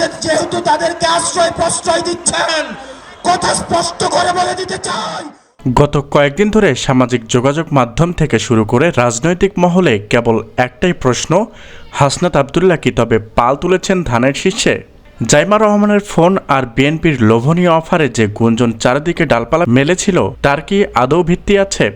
যে যেহেতু তাদেরকে আশ্রয় প্রশ্রয় দিচ্ছেন, কথা স্পষ্ট করে বলে দিতে চাই। গত কয়েকদিন ধরে সামাজিক যোগাযোগ মাধ্যম থেকে শুরু করে রাজনৈতিক মহলে কেবল একটাই প্রশ্ন, হাসনাত আবদুল্লাহ কি তবে পাল তুলেছেন ধানের শীর্ষে? জাইমা রহমানের ফোন আর বিএনপির লোভনীয় অফারে যে গুঞ্জন চারিদিকে ডালপালা মেলেছিল, তার কি আদৌ ভিত্তি আছে?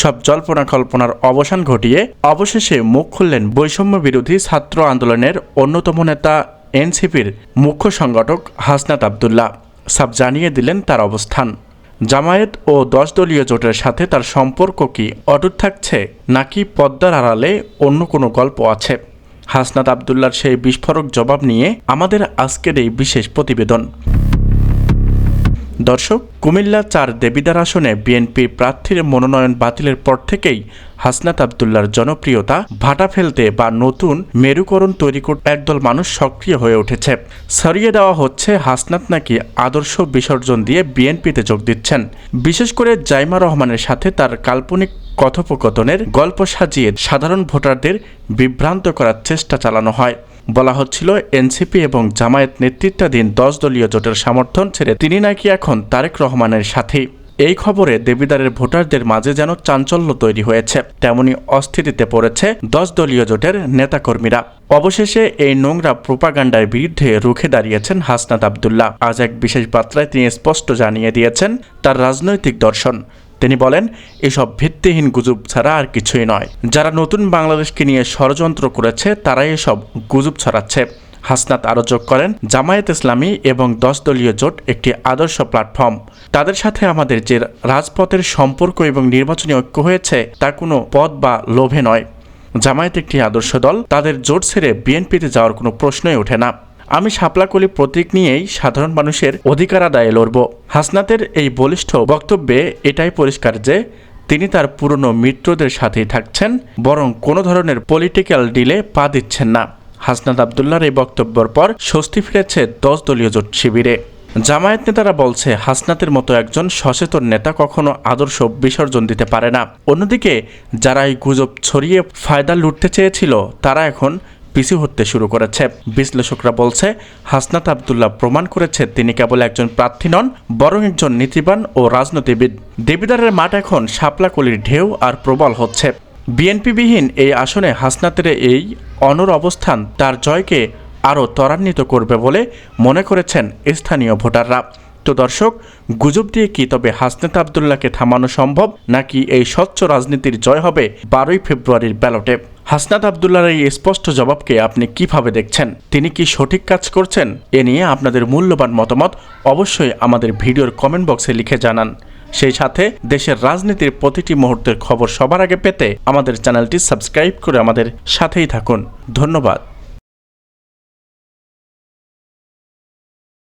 সব জল্পনা কল্পনার অবসান ঘটিয়ে অবশেষে মুখ খুললেন বৈষম্য বিরোধী ছাত্র আন্দোলনের অন্যতম নেতা এনসিপির মুখ্য সংগঠক হাসনাত আবদুল্লাহ। সাব জানিয়ে দিলেন তার অবস্থান। জামায়াত ও দশ দলীয় জোটের সাথে তার সম্পর্ক কি অটুট থাকছে নাকি পদ্মার আড়ালে অন্য কোনো গল্প আছে? হাসনাত আবদুল্লার সেই বিস্ফোরক জবাব নিয়ে আমাদের আজকের এই বিশেষ প্রতিবেদন। দর্শক, কুমিল্লা চার দেবিদার আসনে বিএনপির প্রার্থীর মনোনয়ন বাতিলের পর থেকেই হাসনাত আবদুল্লার জনপ্রিয়তা ভাটা ফেলতে বা নতুন মেরুকরণ তৈরি করতে একদল মানুষ সক্রিয় হয়ে উঠেছে। সরিয়ে দেওয়া হচ্ছে হাসনাত নাকি আদর্শ বিসর্জন দিয়ে বিএনপিতে যোগ দিচ্ছেন। বিশেষ করে জাইমা রহমানের সাথে তার কাল্পনিক কথোপকথনের গল্প সাজিয়ে সাধারণ ভোটারদের বিভ্রান্ত করার চেষ্টা চালানো হয়। বলা হচ্ছিল, এনসিপি এবং জামায়াত নেতৃত্বাধীন দশ দলীয় জোটের সমর্থন ছেড়ে তিনি নাকি এখন তারেক রহমানের সাথেই এই খবরে দেবিদারের ভোটারদের মাঝে যেন চাঞ্চল্য তৈরি হয়েছে। তেমনি অস্থিতিতে পড়েছে দশ দলীয় জোটের নেতাকর্মীরা। অবশেষে এই নোংরা প্রোপাগান্ডার বিরুদ্ধে রুখে দাঁড়িয়েছেন হাসনাত আবদুল্লাহ। আজ এক বিশেষ বার্তায় তিনি স্পষ্ট জানিয়ে দিয়েছেন, তার রাজনৈতিক দর্শন। তিনি বলেন, এসব ভিত্তিহীন গুজব ছাড়া আর কিছুই নয়। যারা নতুন বাংলাদেশকে নিয়ে ষড়যন্ত্র করেছে, তারাই এসব গুজব ছড়াচ্ছে। হাসনাত আরও যোগ করেন, জামায়াত ইসলামী এবং দশ দলীয় জোট একটি আদর্শ প্ল্যাটফর্ম। তাদের সাথে আমাদের যে রাজপথের সম্পর্ক এবং নির্বাচনী ঐক্য হয়েছে তা কোনো পদ বা লোভে নয়। জামায়াত একটি আদর্শ দল, তাদের জোট ছেড়ে বিএনপিতে যাওয়ার কোনো প্রশ্নই ওঠে না। আমি শাপলাকলি প্রতীক নিয়েই সাধারণ মানুষের অধিকার আদায়ে লড়ব। হাসনাতের এই বলিষ্ঠ বক্তব্যে এটাই পরিষ্কার যে, তিনি তার পুরনো মিত্রদের সাথেই থাকছেন, বরং কোনো ধরনের পলিটিক্যাল ডিলে পা দিচ্ছেন না। হাসনাত আবদুল্লার এই বক্তব্যের পর স্বস্তি ফিরেছে দশ দলীয় জোট শিবিরে। জামায়াত নেতারা বলছে, হাসনাতের মতো একজন সচেতন নেতা কখনো আদর্শ বিসর্জন দিতে পারে না। অন্যদিকে, যারা এই গুজব ছড়িয়ে ফায়দা লুটতে চেয়েছিল, তারা এখন পিছু হতে শুরু করেছে। বিশ্লেষকরা বলছে, হাসনাত আবদুল্লাহ প্রমাণ করেছে তিনি কেবল একজন প্রার্থী নন, বরং একজন নীতিবান ও রাজনীতিবিদ। দেবিদারের মাঠ এখন শাপলাকলির ঢেউ আর প্রবল হচ্ছে। বিএনপিবিহীন এই আসনে হাসনাতের এই অনর অবস্থান তার জয়কে আরও ত্বরান্বিত করবে বলে মনে করেছেন স্থানীয় ভোটাররা। তো দর্শক, গুজব দিয়ে কি তবে হাসনাত আবদুল্লাহকে থামানো সম্ভব, নাকি এই স্বচ্ছ রাজনীতির জয় হবে বারোই ফেব্রুয়ারির ব্যালটে? হাসনাত আবদুল্লার এই স্পষ্ট জবাবকে আপনি কীভাবে দেখছেন? তিনি কি সঠিক কাজ করছেন? এ নিয়ে আপনাদের মূল্যবান মতামত অবশ্যই আমাদের ভিডিওর কমেন্ট বক্সে লিখে জানান। সেই সাথে দেশের রাজনীতির প্রতিটি মুহূর্তের খবর সবার আগে পেতে আমাদের চ্যানেলটি সাবস্ক্রাইব করে আমাদের সাথেই থাকুন। ধন্যবাদ।